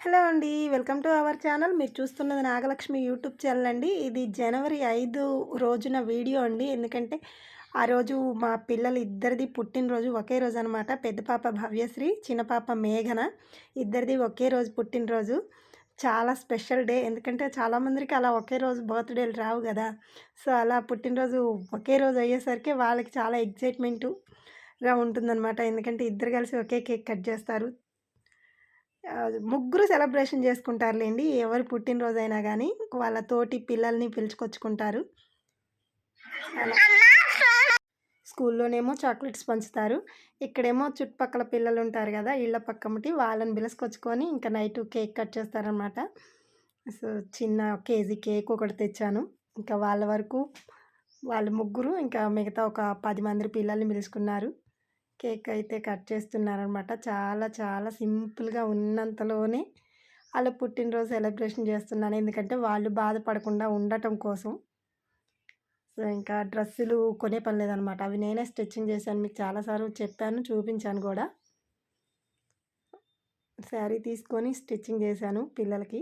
Hello అండి welcome to our channel. మీరు చూస్తున్నది నాగలక్ష్మి యూట్యూబ్ ఛానల్ అండి. ఇది జనవరి ఐదు రోజున వీడియో అండి. ఎందుకంటే ఆ రోజు మా పిల్లలు ఇద్దరిది పుట్టినరోజు ఒకే రోజు అనమాట పెద్ద పాప భవ్యశ్రీ చిన్న పాప మేఘన. ఇద్దరిది ఒకే రోజు పుట్టినరోజు. చాలా స్పెషల్ డే. ఎందుకంటే చాలామందికి అలా ఒకే రోజు బర్త్డేలు రావు కదా. సో అలా పుట్టినరోజు ఒకే రోజు అయ్యేసరికి వాళ్ళకి చాలా ఎగ్జైట్మెంటుగా ఉంటుందన్నమాట. ఎందుకంటే ఇద్దరు కలిసి ఒకే కేక్ కట్ చేస్తారు. ముగ్గురు సెలబ్రేషన్ చేసుకుంటారులేండి. ఎవరు పుట్టినరోజు అయినా కానీ వాళ్ళ తోటి పిల్లల్ని పిలుచుకొచ్చుకుంటారు. స్కూల్లోనేమో చాక్లెట్స్ పంచుతారు. ఇక్కడేమో చుట్టుపక్కల పిల్లలు ఉంటారు కదా ఇళ్ళ పక్కమటి వాళ్ళని పిలుచుకొచ్చుకొని ఇంకా నైట్ కేక్ కట్ చేస్తారనమాట సో చిన్న కేజీ కేక్ ఒకటి తెచ్చాను. ఇంకా వాళ్ళ వరకు వాళ్ళు ముగ్గురు ఇంకా మిగతా ఒక పది మంది పిల్లల్ని పిలుచుకున్నారు. కేక్ అయితే కట్ చేస్తున్నారనమాట. చాలా చాలా సింపుల్గా ఉన్నంతలోనే వాళ్ళ పుట్టినరోజు సెలబ్రేషన్ చేస్తున్నాను. ఎందుకంటే వాళ్ళు బాధపడకుండా ఉండటం కోసం. సో ఇంకా డ్రెస్సులు కొనే పని లేదనమాట. అవి నేనే స్టిచ్చింగ్ చేశాను. మీకు చాలాసార్లు చెప్పాను చూపించాను కూడా. శారీ తీసుకొని స్టిచ్చింగ్ చేశాను పిల్లలకి.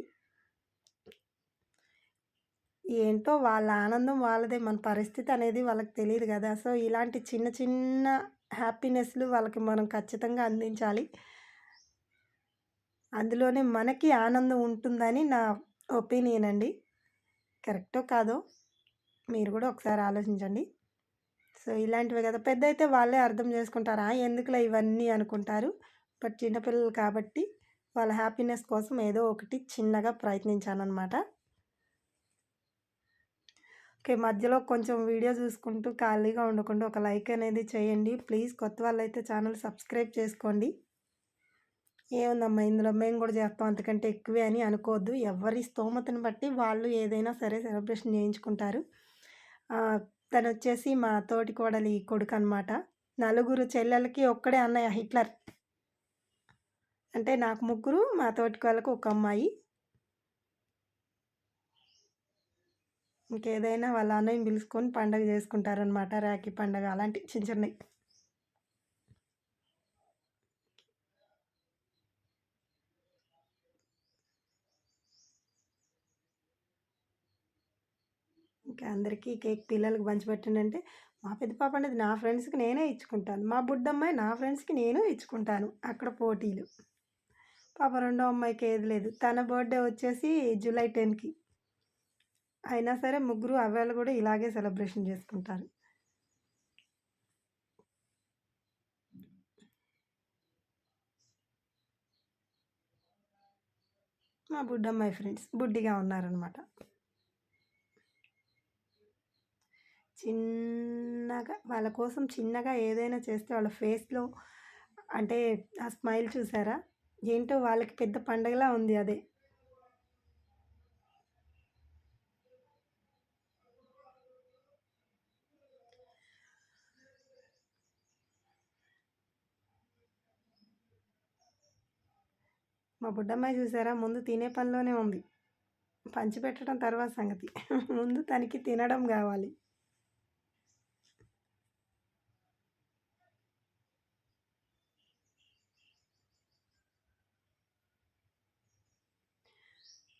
ఏంటో వాళ్ళ ఆనందం వాళ్ళదే. మన పరిస్థితి అనేది వాళ్ళకి తెలియదు కదా. సో ఇలాంటి చిన్న చిన్న హ్యాపీనెస్లు వాళ్ళకి మనం ఖచ్చితంగా అందించాలి. అందులోనే మనకి ఆనందం ఉంటుందని నా ఒపీనియన్ అండి కరెక్టో కాదో మీరు కూడా ఒకసారి ఆలోచించండి. సో ఇలాంటివి కదా. పెద్ద అయితే వాళ్ళే అర్థం చేసుకుంటారా? ఎందుకులే ఇవన్నీ అనుకుంటారు? బట్ చిన్నపిల్లలు కాబట్టి వాళ్ళ హ్యాపీనెస్ కోసం ఏదో ఒకటి చిన్నగా ప్రయత్నించానమాట మధ్యలో కొంచెం వీడియో చూసుకుంటూ ఖాళీగా ఉండకుండా ఒక లైక్ అనేది చేయండి. ప్లీజ్ కొత్త వాళ్ళైతే ఛానల్ సబ్స్క్రైబ్ చేసుకోండి. ఏముందమ్మా ఇందులో? మేము కూడా చేస్తాం. అంతకంటే ఎక్కువే అని అనుకోవద్దు. ఎవరి స్తోమతను బట్టి వాళ్ళు ఏదైనా సరే సెలబ్రేషన్ చేయించుకుంటారు. తను వచ్చేసి మా తోటి కోడలి కొడుకు అనమాట నలుగురు చెల్లెలకి ఒక్కడే అన్నయ్య హిట్లర్. అంటే నాకు ముగ్గురు మా తోటి కోళ్ళకు ఒక అమ్మాయి. ఇంకేదైనా వాళ్ళ అన్నయ్యని పిలుచుకొని పండగ చేసుకుంటారనమాట రాఖీ పండగ అలాంటి చిన్న చిన్నవి. ఇంకా అందరికీ కేక్ పిల్లలకు పంచిపెట్టండి మా పెద్ద పాప అనేది నా ఫ్రెండ్స్కి నేనే ఇచ్చుకుంటాను. మా బుడ్డమ్మాయి నా ఫ్రెండ్స్కి నేను ఇచ్చుకుంటాను అక్కడ పోటీలు. పాప రెండో అమ్మాయికి ఏది లేదు. తన బర్త్డే వచ్చేసి జూలై టెన్కి. అయినా సరే ముగ్గురు అవ్వాలు కూడా ఇలాగే సెలబ్రేషన్ చేసుకుంటారు. మా బుడ్డమ్మాయి ఫ్రెండ్స్ బుడ్డిగా ఉన్నారనమాట చిన్నగా వాళ్ళ కోసం చిన్నగా ఏదైనా చేస్తే వాళ్ళ ఫేస్లో అంటే ఆ స్మైల్ చూసారా? ఏంటో వాళ్ళకి పెద్ద పండగలా ఉంది అదే. మా బుడ్డమ్మాయి చూసారా? ముందు తినే పనిలోనే ఉంది. పంచిపెట్టడం తర్వాత సంగతి. ముందు తనకి తినడం కావాలి.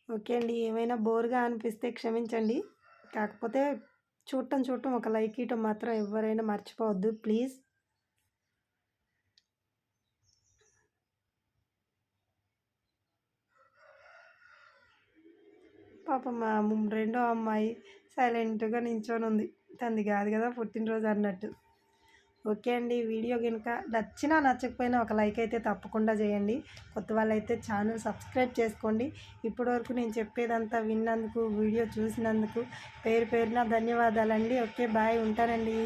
ఓకే అండి. ఏమైనా బోర్గా అనిపిస్తే క్షమించండి. కాకపోతే చూడటం చూడటం ఒక లైక్ ఇవ్వటం మాత్రం ఎవరైనా మర్చిపోవద్దు. ప్లీజ్. పాపం మా రెండో అమ్మాయి సైలెంట్గా నించొని ఉంది. తంది కాదు కదా పుట్టినరోజు అన్నట్టు. ఓకే అండి వీడియో కనుక నచ్చినా నచ్చకపోయినా ఒక లైక్ అయితే తప్పకుండా చేయండి. కొత్త వాళ్ళైతే ఛానల్ సబ్స్క్రైబ్ చేసుకోండి. ఇప్పటివరకు నేను చెప్పేదంతా విన్నందుకు వీడియో చూసినందుకు పేరు పేరున ధన్యవాదాలండి. ఓకే బాయ్ ఉంటానండి.